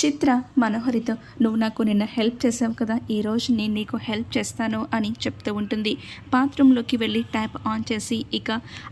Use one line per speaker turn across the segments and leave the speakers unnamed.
చిత్ర మనోహరితో నువ్వు నాకు నిన్న హెల్ప్ చేసావు కదా ఈరోజు నేను నీకు హెల్ప్ చేస్తాను అని చెప్తూ ఉంటుంది. బాత్రూంలోకి వెళ్ళి ట్యాప్ ఆన్ చేసి ఇక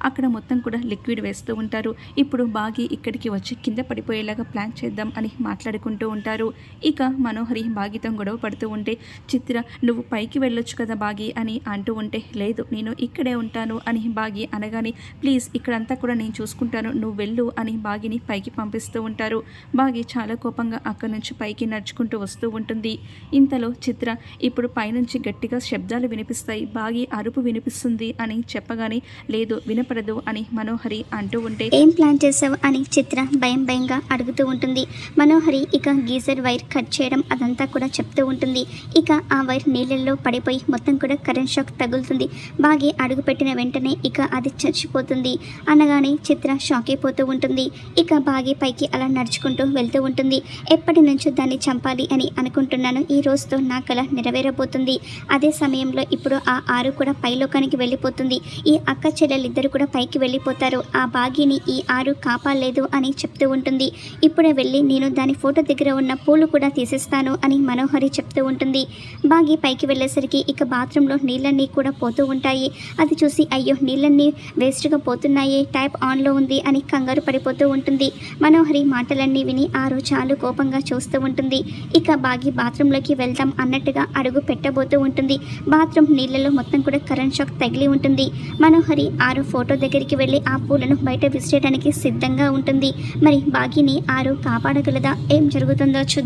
అక్కడ మొత్తం కూడా లిక్విడ్ వేస్తూ ఉంటారు. ఇప్పుడు బాగి ఇక్కడికి వచ్చి కింద పడిపోయేలాగా ప్లాన్ చేద్దాం అని మాట్లాడుకుంటూ ఉంటారు. ఇక మనోహరి బాగితో గొడవ పడుతూ ఉంటే చిత్ర నువ్వు పైకి వెళ్ళొచ్చు కదా బాగి అని అంటూ ఉంటే లేదు నేను ఇక్కడే ఉంటాను అని బాగి అనగానే ప్లీజ్ ఇక్కడంతా కూడా నేను చూసుకుంటాను నువ్వు వెళ్ళు అని బాగిని పైకి పంపిస్తూ ఉంటారు. బాగి చాలా కోపంగా అక్కడి నుంచి పైకి నడుచుకుంటూ వస్తూ ఉంటుంది. ఇంతలో చిత్ర ఇప్పుడు పైనుంచి గట్టిగా శబ్దాలు వినిపిస్తాయి. బాగి అరుపు వినిపిస్తుంది అని చెప్పగానే లేదు వినపడదు అని మనోహరి అంటూ ఉంటే
ఏం ప్లాన్ చేసావు అని చిత్ర భయం భయంగా అడుగుతూ ఉంటుంది. మనోహరి ఇక గీజర్ వైర్ కట్ చేయడం అదంతా కూడా చెప్తూ ఉంటుంది. ఇక ఆ వైర్ నీళ్ళల్లో పడిపోయి మొత్తం కూడా కరెంట్ షాక్ తగులుతుంది. బాగి అడుగు పెట్టిన వెంటనే ఇక అది చచ్చిపోతుంది. అనగానే చిత్ర షాక్ అయిపోతూ ఉంటుంది. ఇక బాగి పైకి అలా నడుచుకుంటూ వెళ్తూ ఉంటుంది. ఎప్పటి నుంచో దాన్ని చంపాలి అని అనుకుంటున్నాను. ఈ రోజుతో నా కళ నెరవేరబోతుంది. అదే సమయంలో ఇప్పుడు ఆ ఆరు కూడా పైలోకానికి వెళ్ళిపోతుంది. ఈ అక్క చెల్లెలిద్దరు కూడా పైకి వెళ్ళిపోతారు. ఆ బాగిని ఈ ఆరు కాపాడలేదు అని చెప్తూ ఉంటుంది. ఇప్పుడే వెళ్ళి నేను దాని ఫోటో దగ్గర ఉన్న పూలు కూడా తీసేస్తాను అని మనోహరి చెప్తూ ఉంటుంది. బాగి పైకి వెళ్ళేసరికి ఇక బాత్రూంలో నీళ్ళన్నీ కూడా పోతూ ఉంటాయి. అది చూసి అయ్యో నీళ్ళన్నీ వేస్ట్గా పోతున్నాయి ట్యాప్ ఆన్లో ఉంది అని కంగారు పడిపోతూ ఉంటుంది. మనోహరి మాటలన్నీ విని ఆరు చాలు కోపంగా చూస్తూ ఉంటుంది. ఇక బాగి బాత్రూంలోకి వెళ్దాం అన్నట్టుగా అడుగు పెట్టబోతూ ఉంటుంది. బాత్రూమ్ నీళ్ళలో మొత్తం కూడా కరెంట్ షాక్ తగిలి ఉంటుంది. మనోహరి ఆరు ఫోటో దగ్గరికి వెళ్ళి ఆ పూలను బయట విసిరేయడానికి సిద్ధంగా ఉంటుంది. మరి బాగిని ఆరు కాపాడగలదా? ఏం జరుగుతుందో చూద్దాం.